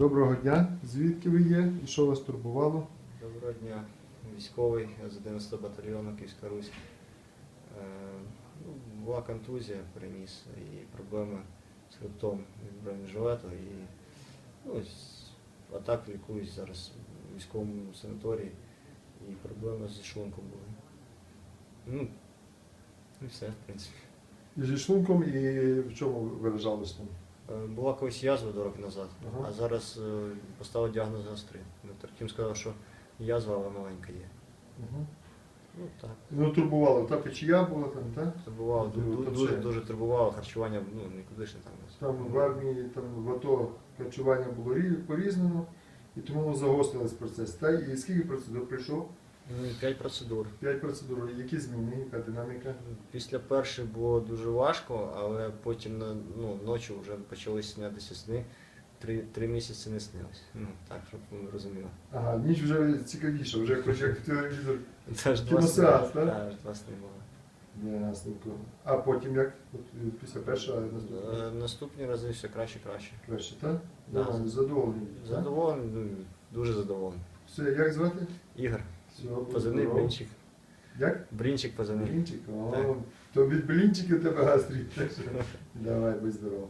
Доброго дня. Звідки ви є і що вас турбувало? Доброго дня, військовий з 11 батальйону Київська Русь. Е, ну, була контузія, переніс і проблеми з хребтом від бронежилету. І, ну, а так лікуюсь зараз в військовому санаторії і проблеми зі шлунком були. Ну, і все, в принципі. І зі шлунком, і в чому ви лежали з ним? Е, Була колись язва до року назад, Ага. а зараз е, поставив діагноз гастрит. Доктор Кім сказав, що язва, але маленька є. Угу. Ну так. Ну, турбувало, та печія була там, так? Турбувало, дуже, це- дуже турбувало харчування, ну нікудишне там. Там в армії, там в АТО харчування було рі- по-різному, і тому загострилось процес. Та і скільки процедур прийшов? Ну, П'ять процедур. П'ять процедур. Які зміни, яка динаміка? Після першої було дуже важко, але потім ну, ночі вже почали снятися сни. Три, три місяці не снилось. Ну, так, щоб ви розуміли. Ага, ніч вже цікавіше, вже хоч як телевізор. Це ж два сни. Так? Аж два сни було. Ясненько. А потім як? От, е, після першого наступного? Е, Наступні рази все краще краще. Краще, так? Да. Задоволений. Задоволений, ну, дуже задоволений. Все, як звати? Ігор, позивний блінчик. Як? Брінчик позивний. Блінчик? О, то від блінчиків тебе гастрит. Давай, будь здоров.